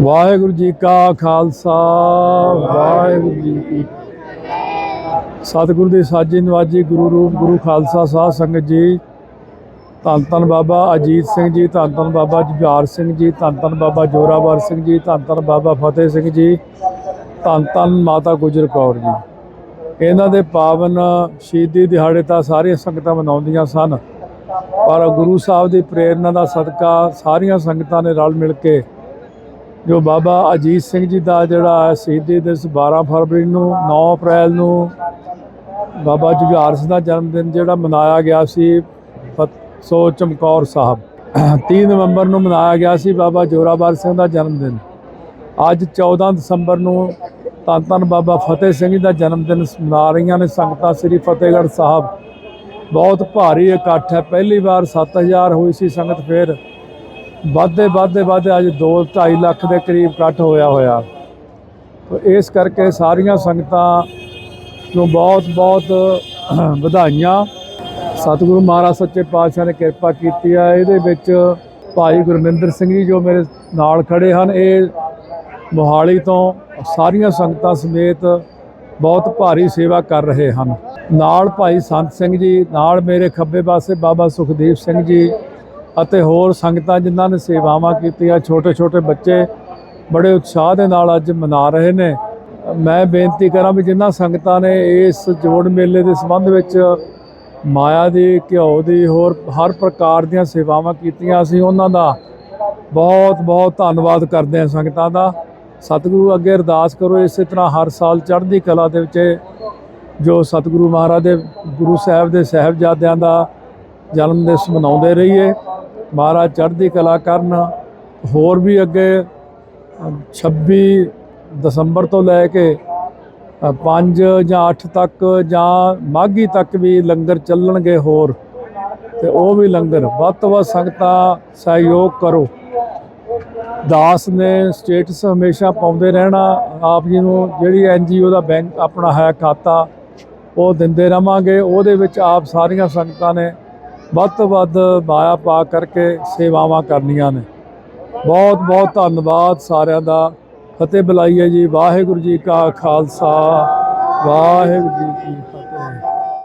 ਵਾਹਿਗੁਰੂ ਜੀ ਕਾ ਖਾਲਸਾ, ਵਾਹਿਗੁਰੂ ਜੀ ਕੀ ਸਤਿਗੁਰੂ ਦੀ ਸਾਜੀ ਨਵਾਜੀ ਗੁਰੂ ਰੂਪ, ਗੁਰੂ ਖਾਲਸਾ ਸਾਧ ਸੰਗਤ ਜੀ, ਧੰਨ ਧੰਨ ਬਾਬਾ ਅਜੀਤ ਸਿੰਘ ਜੀ, ਧੰਨ ਧੰਨ ਬਾਬਾ ਜੁਝਾਰ ਸਿੰਘ ਜੀ, ਧੰਨ ਧੰਨ ਬਾਬਾ ਜੋਰਾਵਰ ਸਿੰਘ ਜੀ, ਧੰਨ ਧੰਨ ਬਾਬਾ ਫਤਿਹ ਸਿੰਘ ਜੀ, ਧੰਨ ਧੰਨ ਮਾਤਾ ਗੁਜਰ ਕੌਰ ਜੀ। ਇਹਨਾਂ ਦੇ ਪਾਵਨ ਸ਼ਹੀਦੀ ਦਿਹਾੜੇ ਤਾਂ ਸਾਰੀਆਂ ਸੰਗਤਾਂ ਮਨਾਉਂਦੀਆਂ ਸਨ, ਪਰ ਗੁਰੂ ਸਾਹਿਬ ਦੀ ਪ੍ਰੇਰਣਾ ਦਾ ਸਦਕਾ ਸਾਰੀਆਂ ਸੰਗਤਾਂ ਨੇ ਰਲ ਮਿਲ ਕੇ ਜੋ ਬਾਬਾ ਅਜੀਤ ਸਿੰਘ ਜੀ ਦਾ ਜਿਹੜਾ ਸ਼ਹੀਦੀ ਦਿਵਸ 12 ਫਰਵਰੀ ਨੂੰ 9 ਅਪ੍ਰੈਲ ਨੂੰ, ਬਾਬਾ ਜੁਝਾਰ ਸਿੰਘ ਦਾ ਜਨਮ ਦਿਨ ਜਿਹੜਾ ਮਨਾਇਆ ਗਿਆ ਸੀ, ਫਤ- ਸੋ ਚਮਕੌਰ ਸਾਹਿਬ। 30 ਨਵੰਬਰ ਨੂੰ ਮਨਾਇਆ ਗਿਆ ਸੀ ਬਾਬਾ ਜੋਰਾਵਰ ਸਿੰਘ ਦਾ ਜਨਮ ਦਿਨ। ਅੱਜ 14 ਦਸੰਬਰ ਨੂੰ ਧੰਨ ਧੰਨ ਬਾਬਾ ਫਤਿਹ ਸਿੰਘ ਜੀ ਦਾ ਜਨਮ ਦਿਨ ਮਨਾ ਰਹੀਆਂ ਨੇ ਸੰਗਤਾਂ ਸ੍ਰੀ ਫਤਿਹਗੜ੍ਹ ਸਾਹਿਬ। ਬਹੁਤ ਭਾਰੀ ਇਕੱਠ ਹੈ। ਪਹਿਲੀ ਵਾਰ 7000 ਹੋਈ ਸੀ ਸੰਗਤ ਫੇਰ। ਵੱਧਦੇ ਵੱਧਦੇ ਵੱਧਦੇ ਅੱਜ 2 2.5 ਲੱਖ ਦੇ ਕਰੀਬ ਇਕੱਠ ਹੋਇਆ ਹੋਇਆ। ਇਸ ਕਰਕੇ ਸਾਰੀਆਂ ਸੰਗਤਾਂ ਨੂੰ ਬਹੁਤ ਬਹੁਤ ਵਧਾਈਆਂ। ਸਤਿਗੁਰੂ ਮਹਾਰਾਜ ਸੱਚੇ ਪਾਤਸ਼ਾਹ ਨੇ ਕਿਰਪਾ ਕੀਤੀ ਹੈ ਇਹਦੇ ਵਿੱਚ ਭਾਈ ਗੁਰਮਿੰਦਰ ਸਿੰਘ ਜੀ ਜੋ ਮੇਰੇ ਨਾਲ ਖੜੇ ਹਨ, ਇਹ ਮੋਹਾਲੀ ਤੋਂ ਸਾਰੀਆਂ ਸੰਗਤਾਂ ਸਮੇਤ ਬਹੁਤ ਭਾਰੀ ਸੇਵਾ ਕਰ ਰਹੇ ਹਨ। ਨਾਲ ਭਾਈ ਸੰਤ ਸਿੰਘ ਜੀ, ਨਾਲ ਮੇਰੇ ਖੱਬੇ ਪਾਸੇ ਬਾਬਾ ਸੁਖਦੀਪ ਸਿੰਘ ਜੀ ਅਤੇ ਹੋਰ ਸੰਗਤਾਂ ਜਿਨ੍ਹਾਂ ਨੇ ਸੇਵਾਵਾਂ ਕੀਤੀਆਂ ਛੋਟੇ ਛੋਟੇ ਬੱਚੇ ਬੜੇ ਉਤਸ਼ਾਹ ਦੇ ਨਾਲ ਅੱਜ ਮਨਾ ਰਹੇ ਨੇ। ਮੈਂ ਬੇਨਤੀ ਕਰਾਂ ਵੀ ਜਿਨ੍ਹਾਂ ਸੰਗਤਾਂ ਨੇ ਇਸ ਜੋੜ ਮੇਲੇ ਦੇ ਸੰਬੰਧ ਵਿੱਚ ਮਾਇਆ ਦੀ, ਘਿਓ ਦੀ, ਹੋਰ ਹਰ ਪ੍ਰਕਾਰ ਦੀਆਂ ਸੇਵਾਵਾਂ ਕੀਤੀਆਂ, ਅਸੀਂ ਉਹਨਾਂ ਦਾ ਬਹੁਤ ਬਹੁਤ ਧੰਨਵਾਦ ਕਰਦੇ ਹਾਂ ਸੰਗਤਾਂ ਦਾ। ਸਤਿਗੁਰੂ ਅੱਗੇ ਅਰਦਾਸ ਕਰੋ, ਇਸੇ ਤਰ੍ਹਾਂ ਹਰ ਸਾਲ ਚੜ੍ਹਦੀ ਕਲਾ ਦੇ ਵਿੱਚ ਜੋ ਸਤਿਗੁਰੂ ਮਹਾਰਾਜ ਦੇ, ਗੁਰੂ ਸਾਹਿਬ ਦੇ ਸਾਹਿਬਜ਼ਾਦਿਆਂ ਦਾ ਜਨਮ ਦਿਵਸ ਮਨਾਉਂਦੇ ਰਹੀਏ। ਮਹਾਰਾਜ ਚੜ੍ਹਦੀ ਕਲਾ ਕਰਨ ਹੋਰ ਵੀ ਅੱਗੇ ਅ, 26 ਦਸੰਬਰ ਤੋਂ ਲੈ ਕੇ 5 ਜਾਂ 8 ਤੱਕ ਜਾਂ ਮਾਘੀ ਤੱਕ ਵੀ ਲੰਗਰ ਚੱਲਣਗੇ ਹੋਰ ਤੇ ਉਹ ਵੀ ਲੰਗਰ। ਵੱਧ ਤੋਂ ਵੱਧ ਸੰਗਤਾਂ ਸਹਿਯੋਗ ਕਰੋ। ਦਾਸ ਨੇ ਸਟੇਟਸ ਹਮੇਸ਼ਾ ਪਾਉਂਦੇ ਰਹਿਣਾ ਆਪ ਜੀ ਨੂੰ ਜਿਹੜੀ ਐਨਜੀਓ ਦਾ ਬੈਂਕ ਆਪਣਾ ਹੈ ਖਾਤਾ ਉਹ ਦਿੰਦੇ ਰਵਾਂਗੇ। ਉਹਦੇ ਵਿੱਚ ਆਪ ਸਾਰੀਆਂ ਸੰਗਤਾਂ ਨੇ ਵੱਧ ਤੋਂ ਵੱਧ ਮਾਇਆ ਪਾ ਕਰਕੇ ਸੇਵਾਵਾਂ ਕਰਨੀਆਂ ਨੇ। ਬਹੁਤ ਬਹੁਤ ਧੰਨਵਾਦ ਸਾਰਿਆਂ ਦਾ। ਫਤਿਹ ਬੁਲਾਈਏ ਜੀ। ਵਾਹਿਗੁਰੂ ਜੀ ਕਾ ਖਾਲਸਾ। ਵਾਹਿਗੁਰੂ ਜੀ ਕੀ